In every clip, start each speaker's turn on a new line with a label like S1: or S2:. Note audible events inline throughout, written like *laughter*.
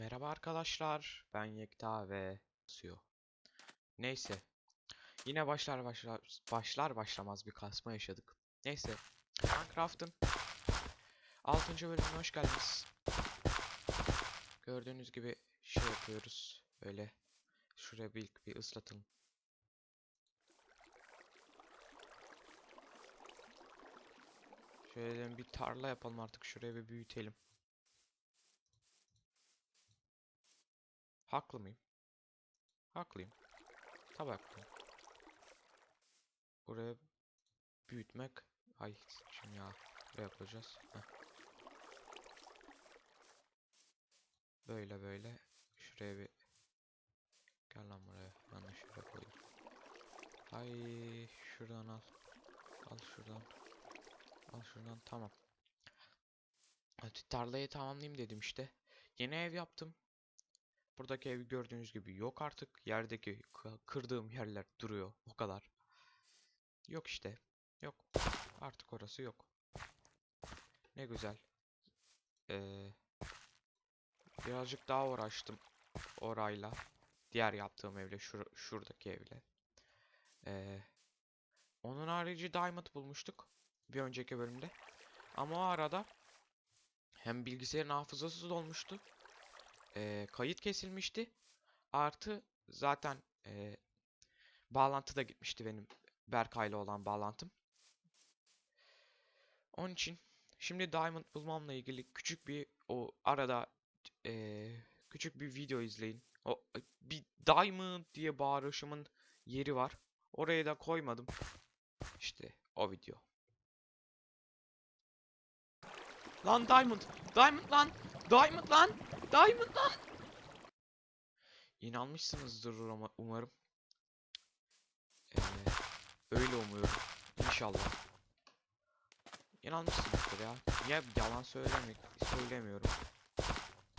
S1: Merhaba arkadaşlar, ben Yekta ve Suyo. Neyse, yine başlar başlar başlar başlamaz bir kasma yaşadık. Neyse, Minecraft'ın 6. bölümüne hoş geldiniz. Gördüğünüz gibi şey yapıyoruz, böyle şuraya bir, bir ıslatalım. Şöyle bir tarla yapalım artık, şuraya bir büyütelim. Haklı mıyım? Haklıyım. Tabii haklıyım. Buraya büyütmek... Ay şimdi ya. Buraya koyacağız. Heh. Böyle böyle. Şuraya bir... Gel lan buraya. Ben de şuraya koyayım. Ay şuradan al. Al şuradan. Al şuradan. Tamam. Tarlayı tamamlayayım dedim işte. Yeni ev yaptım. Buradaki evi gördüğünüz gibi yok artık. Yerdeki kı- kırdığım yerler duruyor. O kadar. Yok işte. Yok. Artık orası yok. Ne güzel. Ee, birazcık daha uğraştım orayla. Diğer yaptığım evle. Şur şuradaki evle. Ee, onun harici Diamond bulmuştuk. Bir önceki bölümde. Ama o arada hem bilgisayarın hafızası dolmuştu e, kayıt kesilmişti. Artı zaten e, bağlantı da gitmişti benim Berkay'la olan bağlantım. Onun için şimdi Diamond bulmamla ilgili küçük bir o arada e, küçük bir video izleyin. O bir Diamond diye bağırışımın yeri var. Oraya da koymadım. İşte o video. Lan Diamond! Diamond lan! Diamond lan! Diamond lan! İnanmışsınızdır umarım. Ee, öyle umuyorum. İnşallah. İnanmışsınızdır ya. Niye yalan söylemek söylemiyorum.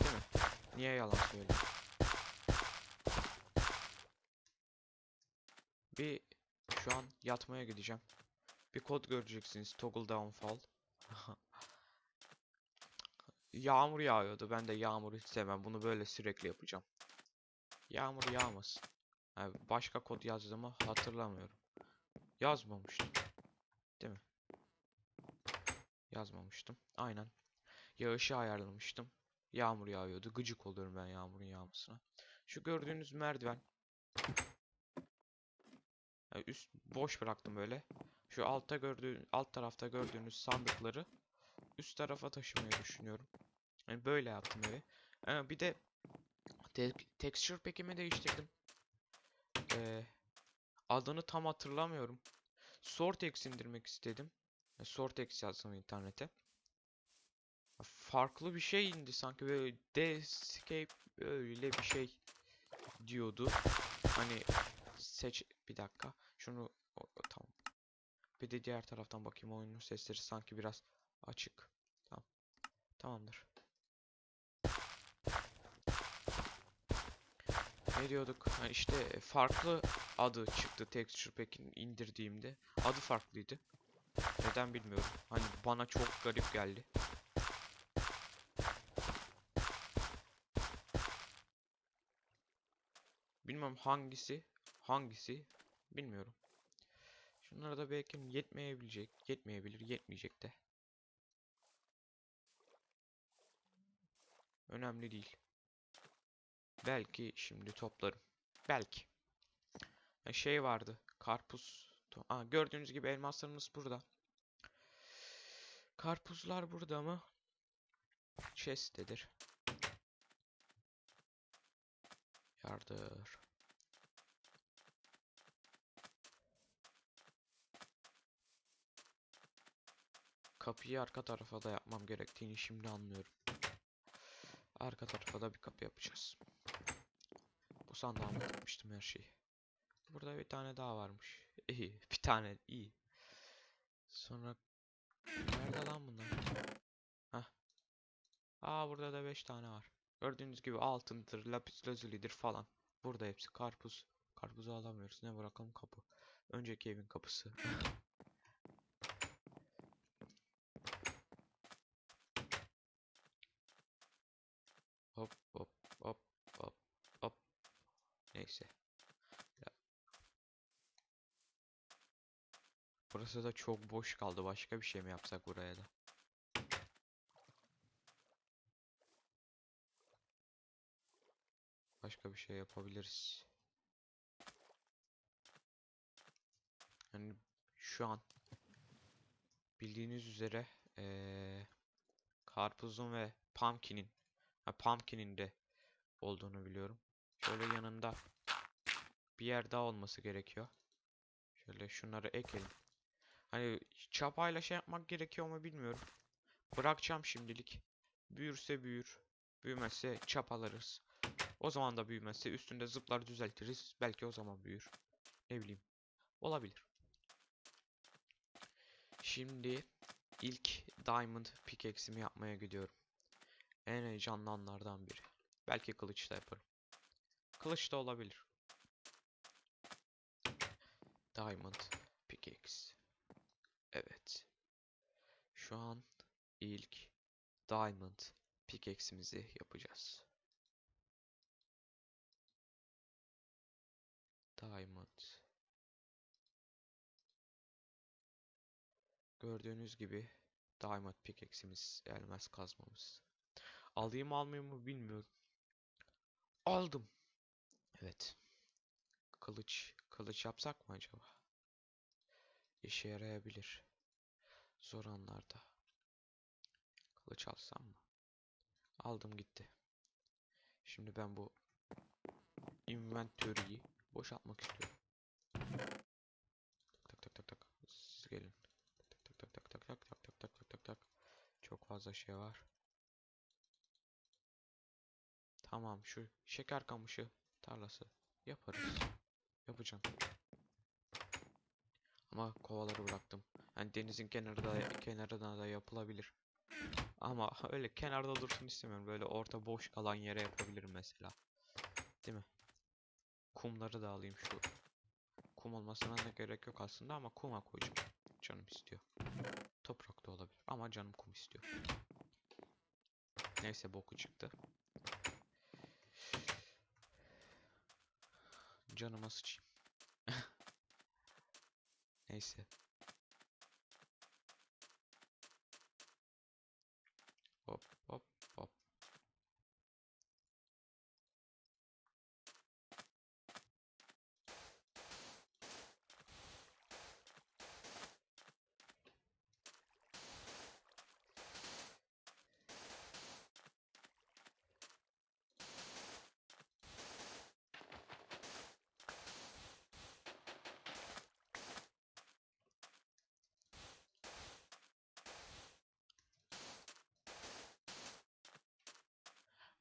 S1: Değil mi? Niye yalan söyleyeyim? Bir şu an yatmaya gideceğim. Bir kod göreceksiniz. Toggle downfall. *laughs* Yağmur yağıyordu. Ben de yağmuru hiç sevmem. Bunu böyle sürekli yapacağım. Yağmur yağmasın. Yani başka kod yazdığımı hatırlamıyorum. Yazmamıştım. Değil mi? Yazmamıştım. Aynen. Yağışı ayarlamıştım. Yağmur yağıyordu. Gıcık oluyorum ben yağmurun yağmasına. Şu gördüğünüz merdiven. Yani üst boş bıraktım böyle. Şu altta gördüğün alt tarafta gördüğünüz sandıkları üst tarafa taşımayı düşünüyorum. Yani böyle yaptım evi. Ee, bir de te texture pack'imi değiştirdim. Ee, adını tam hatırlamıyorum. Sortex indirmek istedim. E, Sortex yazdım internete. Farklı bir şey indi sanki böyle Descape öyle bir şey diyordu. Hani seç bir dakika. Şunu o, o, tamam. Bir de diğer taraftan bakayım oyunun sesleri sanki biraz açık. Tamam. Tamamdır. Ne diyorduk? Ha işte farklı adı çıktı Texture Pack'in indirdiğimde. Adı farklıydı. Neden bilmiyorum. Hani bana çok garip geldi. Bilmem hangisi, hangisi bilmiyorum. Şunlara da belki yetmeyebilecek, yetmeyebilir, yetmeyecek de. Önemli değil. Belki şimdi toplarım. Belki. Ya şey vardı. Karpuz. Aa, gördüğünüz gibi elmaslarımız burada. Karpuzlar burada mı? Chest'tedir. Yardır. Kapıyı arka tarafa da yapmam gerektiğini şimdi anlıyorum. Arka tarafa da bir kapı yapacağız. Bu sandığa yapmıştım her şeyi. Burada bir tane daha varmış. İyi. *laughs* Bir tane iyi. Sonra nerede lan bunlar? Hah. Aa burada da 5 tane var. Gördüğünüz gibi altındır, lapis lazulidir falan. Burada hepsi karpuz. Karpuzu alamıyoruz. Ne bırakalım kapı. Önceki evin kapısı. *laughs* Hop hop Burası da çok boş kaldı. Başka bir şey mi yapsak buraya da? Başka bir şey yapabiliriz. Yani şu an bildiğiniz üzere eee karpuzun ve pumpkin'in pumpkin'in de olduğunu biliyorum. Şöyle yanında bir yer daha olması gerekiyor. Şöyle şunları ekelim. Hani çapayla şey yapmak gerekiyor mu bilmiyorum. Bırakacağım şimdilik. Büyürse büyür. Büyümezse çapalarız. O zaman da büyümezse üstünde zıplar düzeltiriz. Belki o zaman büyür. Ne bileyim. Olabilir. Şimdi ilk diamond pickaxe'imi yapmaya gidiyorum. En heyecanlı anlardan biri. Belki kılıçla yaparım. Kılıç da olabilir. Diamond pickaxe. Evet. Şu an ilk diamond pickaxe'imizi yapacağız. Diamond. Gördüğünüz gibi diamond pickaxe'imiz, elmas kazmamız. Alayım almayayım mı bilmiyorum. Aldım. Evet. Kılıç. Kılıç yapsak mı acaba? İşe yarayabilir. Zor anlarda. Kılıç alsam mı? Aldım gitti. Şimdi ben bu inventory'yi boşaltmak istiyorum. Tak tak tak tak. Siz gelin. Tak tak tak tak tak tak tak tak tak tak tak tak. Çok fazla şey var. Tamam şu şeker kamışı tarlası yaparız. Yapacağım. Ama kovaları bıraktım. Yani denizin kenarında kenarına da yapılabilir. Ama öyle kenarda dursun istemiyorum. Böyle orta boş kalan yere yapabilirim mesela. Değil mi? Kumları da alayım şu. Kum olmasına ne gerek yok aslında ama kuma koyacağım. Canım istiyor. Toprak da olabilir ama canım kum istiyor. Neyse boku çıktı. Canıma sıçayım. Neyse. Hop hop hop.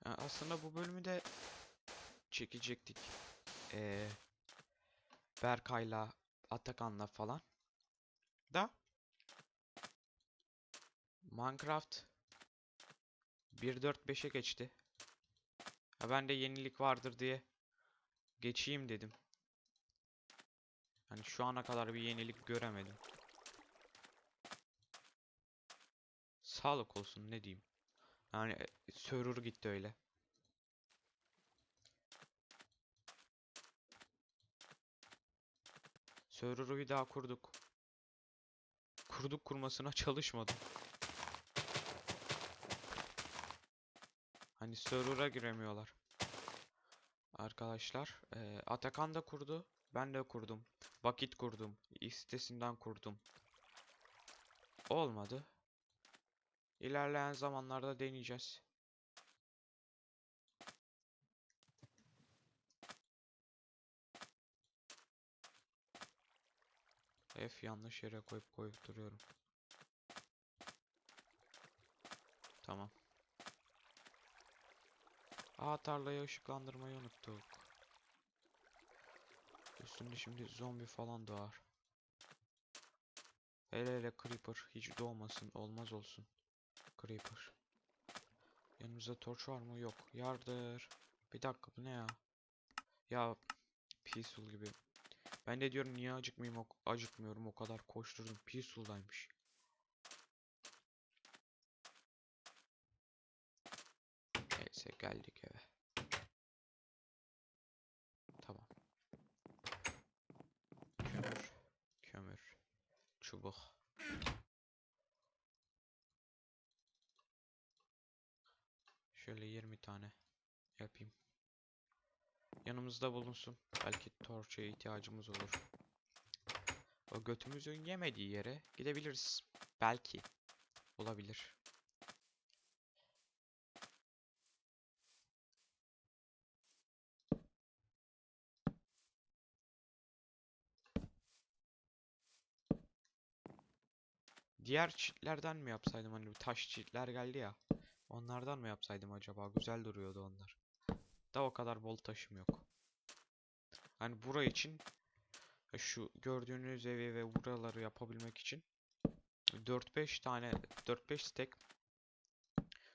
S1: Ya aslında bu bölümü de çekecektik. Ee, Berkay'la, Atakan'la falan. Da Minecraft 1.4.5'e geçti. Ha ben de yenilik vardır diye geçeyim dedim. Hani şu ana kadar bir yenilik göremedim. Sağlık olsun ne diyeyim. Yani e, server gitti öyle. Server'ı bir daha kurduk. Kurduk kurmasına *laughs* çalışmadım. Hani server'a giremiyorlar. Arkadaşlar, eee, Atakan da kurdu, ben de kurdum. Vakit kurdum, sitesinden kurdum. Olmadı. İlerleyen zamanlarda deneyeceğiz. F yanlış yere koyup koyup duruyorum. Tamam. Aa tarlayı ışıklandırmayı unuttuk. Üstünde şimdi zombi falan doğar. Hele hele creeper hiç doğmasın olmaz olsun. Creeper. Yanımızda torç var mı? Yok. Yardır. Bir dakika bu ne ya? Ya Peaceful gibi. Ben de diyorum niye acıkmayayım acıkmıyorum o kadar koşturdum. Peaceful'daymış. Neyse geldik eve. Tamam. Kömür. Kömür. çubuk. Şöyle 20 tane yapayım. Yanımızda bulunsun. Belki torçaya ihtiyacımız olur. O götümüzün yemediği yere gidebiliriz. Belki. Olabilir. Diğer çitlerden mi yapsaydım hani taş çitler geldi ya. Onlardan mı yapsaydım acaba? Güzel duruyordu onlar. Da o kadar bol taşım yok. Hani bura için e, şu gördüğünüz evi ve buraları yapabilmek için 4-5 tane 4-5 stack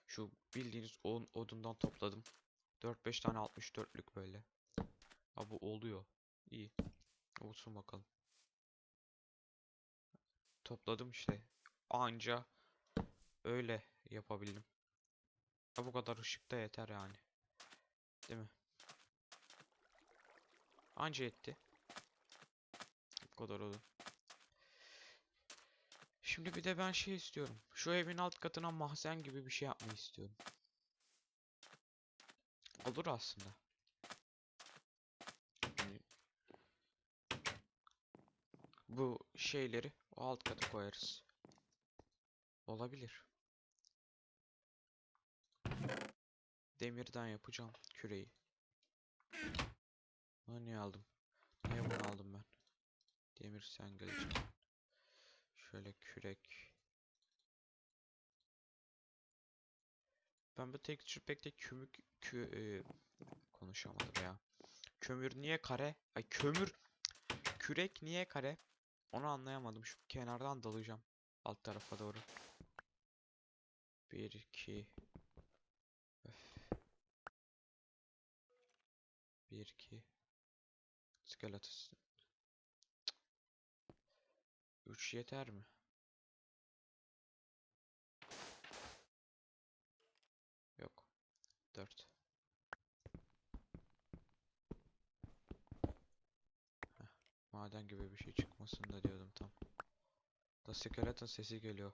S1: şu bildiğiniz on, odundan topladım. 4-5 tane 64'lük böyle. Ha bu oluyor. İyi. Olsun bakalım. Topladım işte. Anca öyle yapabildim. Ha bu kadar ışıkta yeter yani. Değil mi? Anca yetti. Bu kadar oldu. Şimdi bir de ben şey istiyorum. Şu evin alt katına mahzen gibi bir şey yapmayı istiyorum. Olur aslında. Yani bu şeyleri o alt kata koyarız. Olabilir. Demirden yapacağım küreği. Bunu niye aldım? Niye bunu aldım ben? Demir sen geleceksin. Şöyle kürek. Ben bu texture pack'te kümük kü e, konuşamadım ya. Kömür niye kare? Ay kömür kürek niye kare? Onu anlayamadım. Şu kenardan dalacağım alt tarafa doğru. 1 2 1 2 Skeletus 3 yeter mi? Yok. 4. Maden gibi bir şey çıkmasın da diyordum tam. Da skeleton sesi geliyor.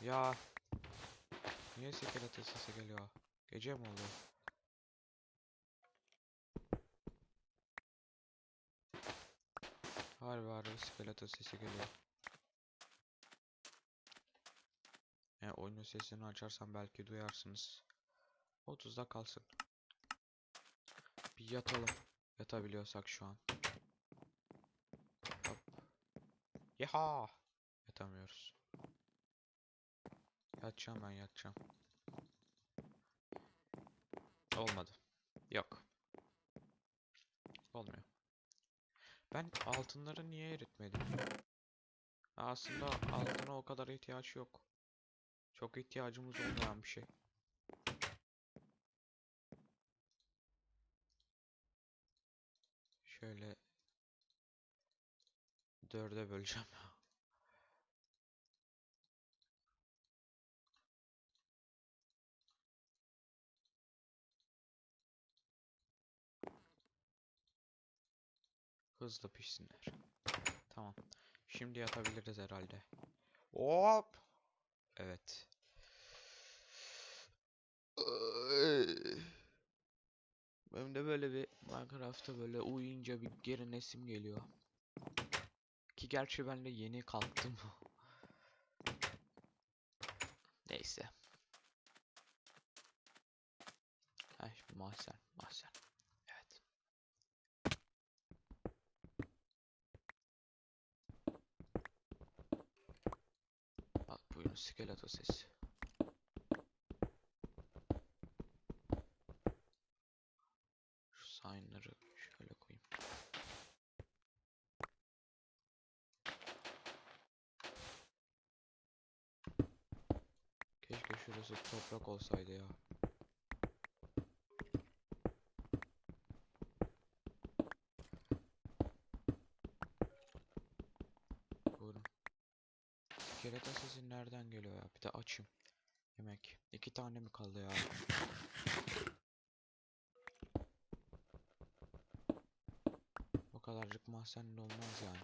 S1: Ya. Niye skeleton sesi geliyor? Gece mi oluyor? Harbi harbi skeleton sesi geliyor. Yani oyunun sesini açarsam belki duyarsınız. 30'da kalsın. Bir yatalım. Yatabiliyorsak şu an. Hop. Yaha! Yatamıyoruz. Yatacağım ben yatacağım. Olmadı. Yok. Olmuyor. Ben altınları niye eritmedim? Aslında altına o kadar ihtiyaç yok. Çok ihtiyacımız olmayan bir şey. Şöyle dörde böleceğim. Hızlı pişsinler. Tamam. Şimdi yatabiliriz herhalde. Hop. Evet. Benim de böyle bir Minecraft'ta böyle uyuyunca bir gerinesim geliyor. Ki gerçi ben de yeni kalktım. Neyse. Şimdi mahzen, mahzen. Evet. Al buyurun skeleto sesi. Şu sign'ları şöyle koyayım. Keşke şurası toprak olsaydı ya. Buyurun. Kerata sesi nereden geliyor ya? Bir de açayım. Yemek. İki tane mi kaldı ya? O kadarcık mahzenli olmaz yani.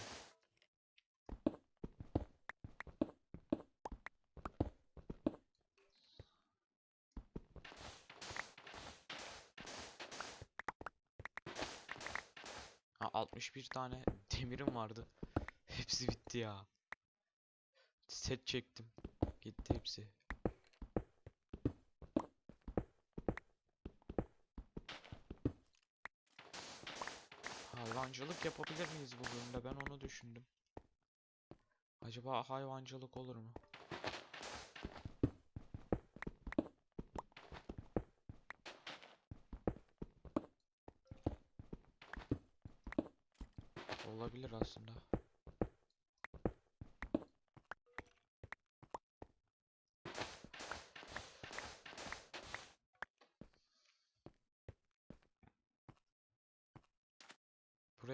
S1: Ha 61 tane *laughs* demirim vardı. Hepsi bitti ya. Set çektim. Gitti hepsi. Hayvancılık yapabilir miyiz bu bölümde? Ben onu düşündüm. Acaba hayvancılık olur mu? Olabilir aslında.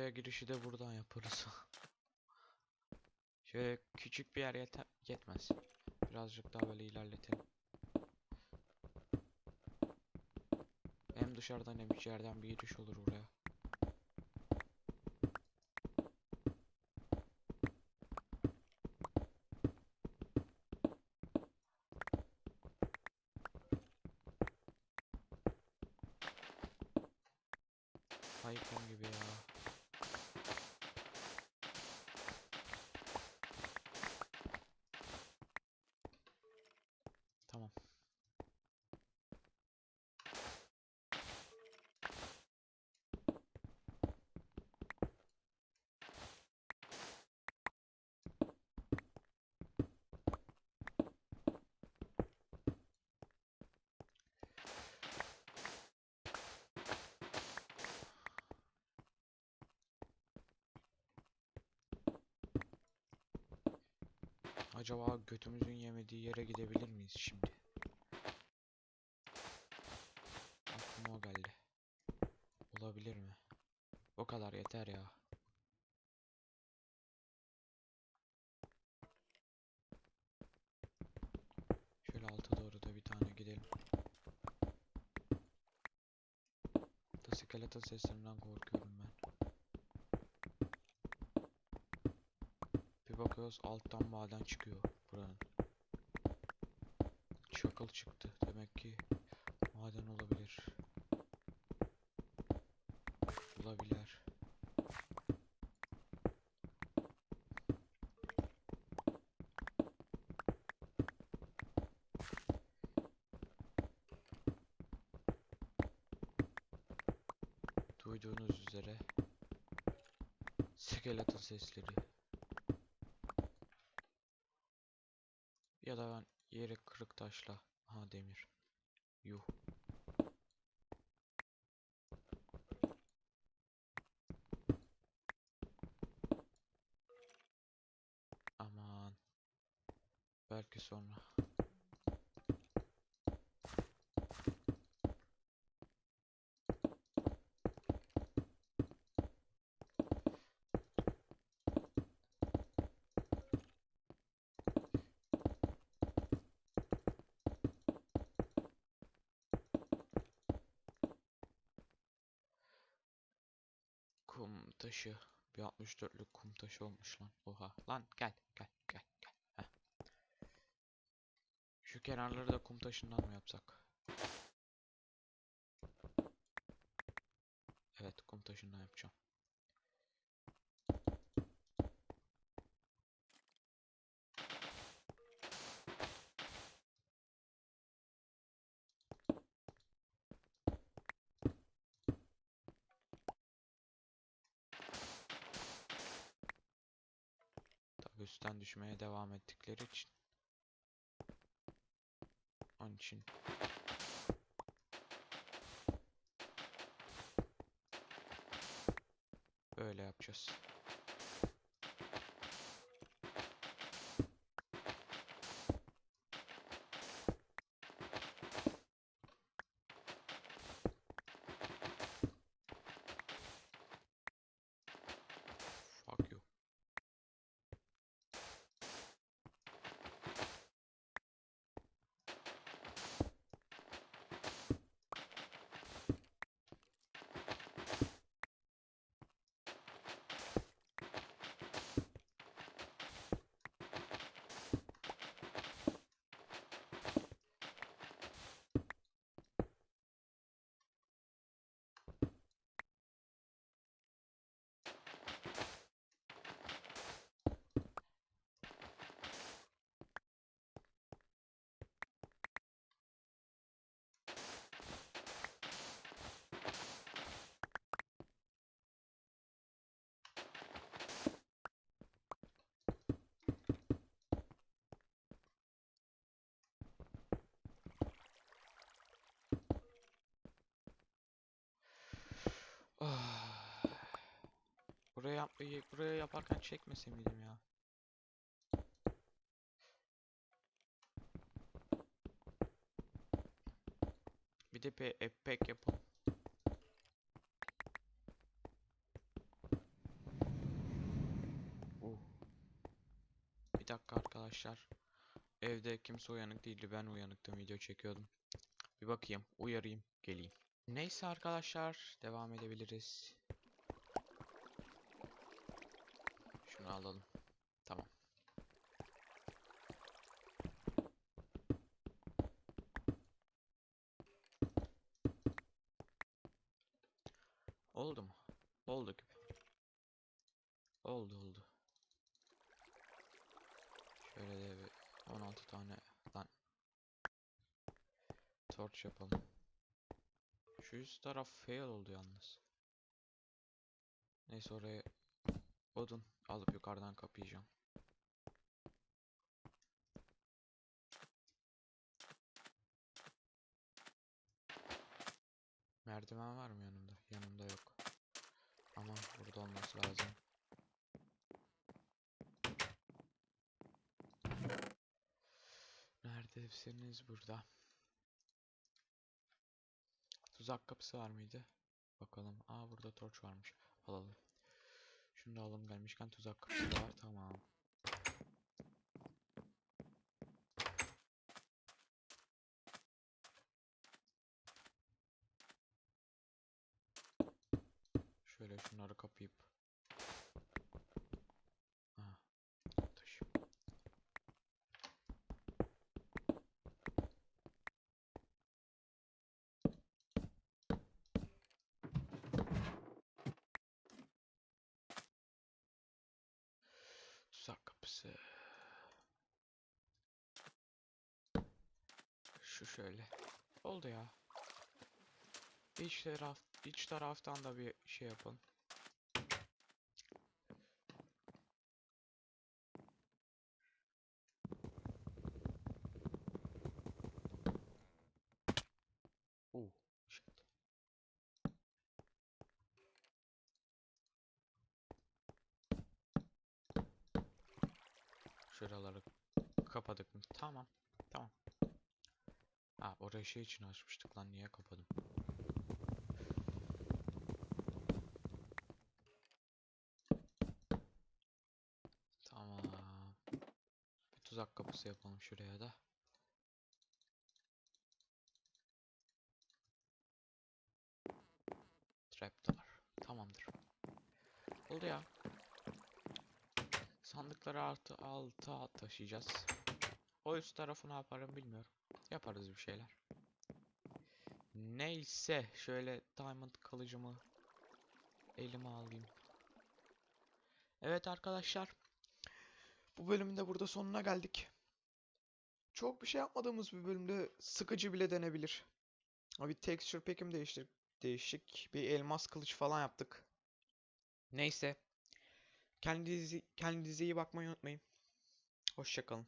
S1: Buraya girişi de buradan yaparız. *laughs* Şöyle küçük bir yer yeter yetmez. Birazcık daha böyle ilerletelim. Hem dışarıdan hem içeriden bir giriş olur buraya. Hayvan gibi ya. Tamam. Acaba götümüzün yemediği yere gidebilir miyiz şimdi? Aklıma geldi. Olabilir mi? O kadar yeter ya. Şöyle alta doğru da bir tane gidelim. Da seslerinden korkuyorum ben. Bir bakıyoruz alttan maden çıkıyor buranın. Çakıl çıktı. Demek ki maden olabilir. Olabilir. Duyduğunuz üzere skeleton sesleri. Ya da ben yere kırık taşla. Ha demir. Yuh. Aman. Belki sonra. Kum taşı. Bir 64'lük kum taşı olmuş lan. Oha. Lan gel gel gel gel. Heh. Şu kenarları da kum taşından mı yapsak? Evet kum taşından yapacağım. Üstten düşmeye devam ettikleri için. Onun için. Böyle yapacağız. Yap buraya yaparken çekmese miydim ya? Bir de pe epek yapalım. Uh. Bir dakika arkadaşlar. Evde kimse uyanık değildi. Ben uyanıktım. Video çekiyordum. Bir bakayım. Uyarayım. Geleyim. Neyse arkadaşlar. Devam edebiliriz. Şunu alalım. Tamam. Oldu mu? Oldu gibi. Oldu oldu. Şöyle de bir 16 tane lan torch yapalım. Şu üst taraf fail oldu yalnız. Neyse oraya odun alıp yukarıdan kapayacağım. Merdiven var mı yanımda? Yanımda yok. Ama burada olması lazım. Neredesiniz burada? Tuzak kapısı var mıydı? Bakalım. Aa burada torç varmış. Alalım. Şunu da alalım gelmişken tuzak kapısı var. Tamam. Şöyle şunları kapayıp. Aha. Taş. Tuzak kapısı. Şu şöyle. Oldu ya. İç taraf, iç taraftan da bir şey yapın. Oh, shit. Şuraları kapadık mı? Tamam. Tamam. Ha orayı şey için açmıştık lan niye kapadım? Tamam. Bir tuzak kapısı yapalım şuraya da. Trapdoor. Tamamdır. Oldu ya. Sandıkları artı alta taşıyacağız. O üst tarafı ne yaparım bilmiyorum. Yaparız bir şeyler. Neyse şöyle diamond kılıcımı elime alayım. Evet arkadaşlar. Bu bölümün de burada sonuna geldik. Çok bir şey yapmadığımız bir bölümde sıkıcı bile denebilir. Bir texture pack'im değiştir değişik. Bir elmas kılıç falan yaptık. Neyse. Kendinize, kendinize iyi bakmayı unutmayın. Hoşçakalın.